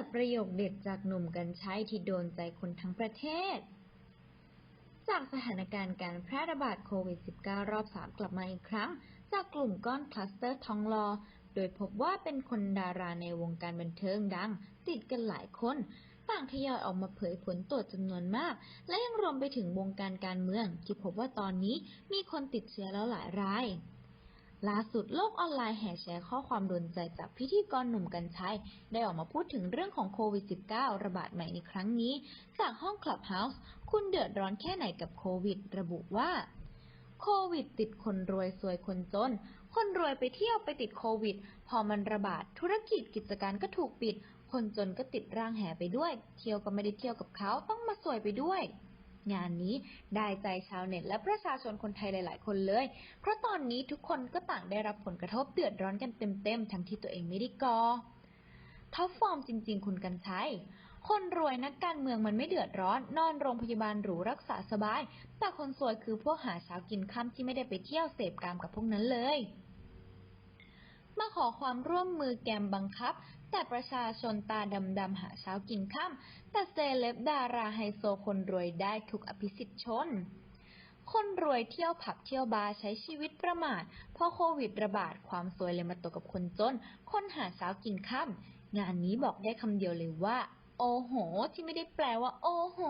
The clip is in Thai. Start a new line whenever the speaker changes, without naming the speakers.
ดประโยคเด็ดจากหนุ่มกัญชัยที่โดนใจคนทั้งประเทศ จากสถานการณ์การแพร่ระบาดโควิด -19 รอบ 3 กลับมาอีกครั้ง จากกลุ่มก้อนคลัสเตอร์ทองลอ โดยพบว่าเป็นคนดาราในวงการบันเทิงดัง ติดกันหลายคน ต่างทยอยออกมาเผยผลตรวจจำนวนมาก และยังรวมไปถึงวงการการเมือง ที่พบว่าตอนนี้มีคนติดเชื้อแล้วหลายราย ล่าสุดโลกออนไลน์แห่แชร์ข้อความโดนใจจากพิธีกรหนุ่มกัญชัย ได้ออกมาพูดถึงเรื่องของโควิด -19 ระบาดใหม่ในครั้งนี้ จากห้องคลับเฮาส์คุณเดือดร้อนแค่ไหนกับโควิด ระบุว่า โควิด ติดคนรวยซวยคนจน คนรวยไปเที่ยวไปติดโควิด พอมันระบาดธุรกิจกิจการก็ถูกปิด คนจนก็ติดร่างแห่ไปด้วย เที่ยวก็ไม่ได้เที่ยวกับเขาต้องมาซวยไปด้วย งานนี้ ได้ใจชาวเน็ตและประชาชนคนไทยหลาย ๆ คนเลย เพราะตอนนี้ทุกคนก็ต่างได้รับผลกระทบเดือดร้อนกันเต็ม ๆ ทั้งที่ตัวเองไม่ได้ก่อท็อปฟอร์มจริง ๆ คุณกันชัยคนรวยนักการเมืองมันไม่เดือดร้อน นอนโรงพยาบาลหรูรักษาสบาย แต่คนสวยคือพวกหาเช้ากินค่ำที่ไม่ได้ไปเที่ยวเสพกามกับพวกนั้นเลย มาขอความร่วมมือแกมบังคับ แต่ประชาชนตาดำๆหาเช้ากินค่ำแต่เซเลบดาราไฮโซคนรวยได้ถูกอภิสิทธิ์ชน คนรวยเที่ยวผับเที่ยวบาร์ใช้ชีวิตประมาท เพราะโควิดระบาดความสวยเลยมาตกกับคนจน คนหาเช้ากินค่ำงานนี้บอกได้คำเดียวเลยว่า โอ้โห ที่ไม่ได้แปลว่า โอ้โห